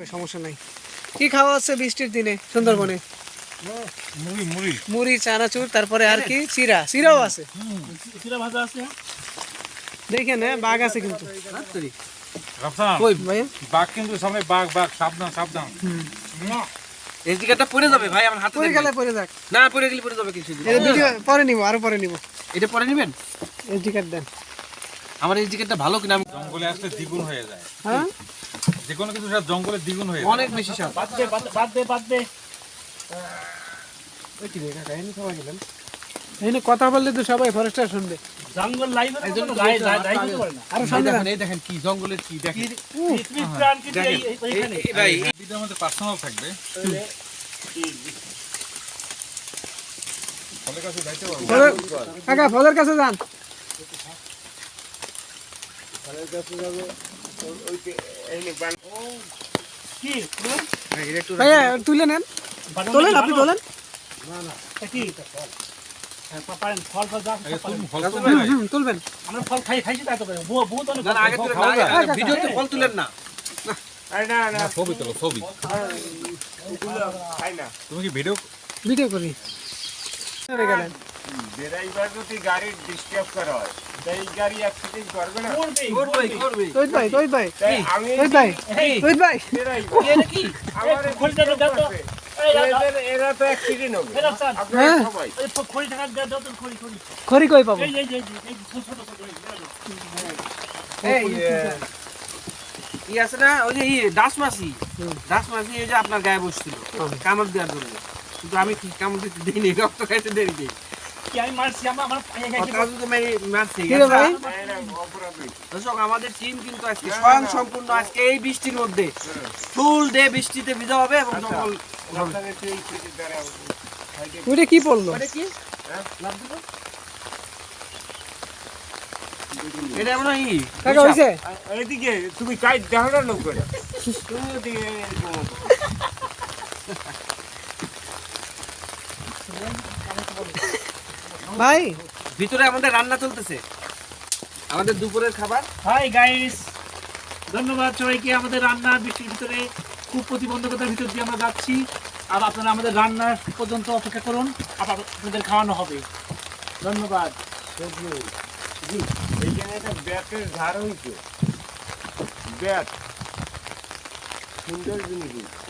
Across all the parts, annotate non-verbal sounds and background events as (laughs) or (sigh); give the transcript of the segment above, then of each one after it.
হবে সমস্যা নাই। কি খাওয়া হচ্ছে বৃষ্টির দিনে সুন্দরবনে? মুড়ি মুড়ি। মুড়ি চানাচুর তারপরে আর কি? চিরা। চিরাও আছে? চিরা ভাজা আছে দেখেন হ্যাঁ বাঘ আছে কিন্তু। কই বাঘ কিন্তু সামনে বাঘ বাঘ সাবধান সাবধান। পড়ে যাবে ভাই আমার হাতে পরে গেলে ভাই। যাক। না পড়ে গেলে পড়ে যাবে কিছু এটা ভিডিও পরে নিব আরও পরে নিব। এটা পরে নেবেন? এসডি কার্ড দেন। আমার ভালো কিনা জঙ্গলে আসলে দ্বিগুণ হয়ে যায়। হ্যাঁ? যে কোনো কিছু সেটা জঙ্গলে দ্বিগুণ হয়ে অনেক বেশি স্বাদ বাদ দে বাদ দে, বাদ দে বাদ দে। এখানে কথা বললে তো সবাই ফরেস্টার শুনবে। জঙ্গল লাইভ এই জন্য লাই বলছি, লাই আর লাই আগে- করে না। আরও সামনে দেখেন এই দেখেন কি জঙ্গলের কি দেখেন। পৃথিবীর প্রাণ কিন্তু এই- এই- এইখানে। ভাই এই ভিডিও পার্সোনাল থাকবে। ফলের কাছে যাইতে পারব ফলের- কাকা ফলের কাছে যান। কি ভাইয়া তুলে নেন। তোলেন আপনি ভালো? তোলেন। তা কি? হ্যাঁ, পা- পারেন ফল ফল যা আগে সব পারেন। তুলুন, ফল গাছে তুলুন। ভাই। হুম তুলবেন। আমরা ফল খাই খাইছি তাই তো অনেক ভিডিওতে ফল তুলেন না। না, ছবি তোলো ছবি। তুমি কি ভিডিও ভিডিও করি। গেলেন। ড্রাইভার যদি গাড়ির ডিস্টার্ব করা হয় তাই গাড়ি অ্যাক্সিডেন্ট করবে না করবেই, করবে করবে তৈত ভাই তৈত ভাই আমি তৈত ভাই এই, ভাই ড্রাইভার কি আমার এই দাও তো। এই, দাও, দাও। এদের এরা তো অ্যাক্সিডেন্ট হবে আপনারা হ্যাঁ। সবাই খড়ি টাকা দাও, দাও তো, খড়ি, খড়ি। খড়ি কই পাবো এই, এই, এই, এই, ছোট, ছোট, ছোট, এই, দাও, দাও। এই ই আছে না ওই যে দাস মাসি দাস মাসি এই যে আপনার গায়ে বসছিল কামড় দেওয়ার জন্য কিন্তু আমি কি কামড় দিতে দিইনি রক্ত খাইতে দেরি দিই আমাদের টিম কিন্তু আজকে স্বয়ং সম্পূর্ণ আজকে এই বৃষ্টির মধ্যে ফুল ডে বৃষ্টিতে ভিজা হবে এবং ওইটা কি পড়ল এটা কাকা হইছে? এদিকে তুমি কাজ দেখো না লোক করে (laughs) তুমি ভাই। ভিতরে আমাদের রান্না চলতেছে। আমাদের দুপুরের খাবার। হাই গাইস ধন্যবাদ সবাইকে। আমাদের রান্না বৃষ্টির ভিতরে খুব প্রতিবন্ধকতার ভিতর দিয়ে আমরা যাচ্ছি। আর আপনারা আমাদের রান্নার পর্যন্ত অপেক্ষা করুন। আবার আপনাদের খাওয়ানো হবে। ধন্যবাদ। জি এইখানে একটা ব্যাটের ধার হয়েছে। ব্যাট। সুন্দর জিনিস।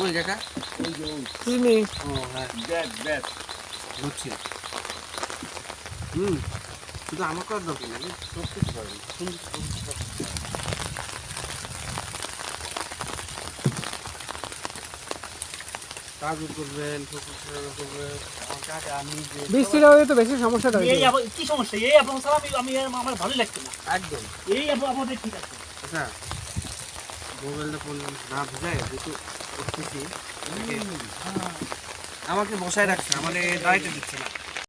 কই কাকা ওই যে ওই চিনি ও হ্যাঁ হুম শুধু আমাকে আর দরকার সব কিছু। কাজু করবেন হলে তো বেশি সমস্যাটা এই কি সমস্যা? এই আপনার আমি আমি আমার ভালো লাগছে না। একদম। এই আমাদের ঠিক আছে। আচ্ছা। মোবাইলটা ফোন না বুঝায় যেহেতু করতেছি আমাকে বসায় রাখছে আমাদের দাঁড়াইতে দিচ্ছে না।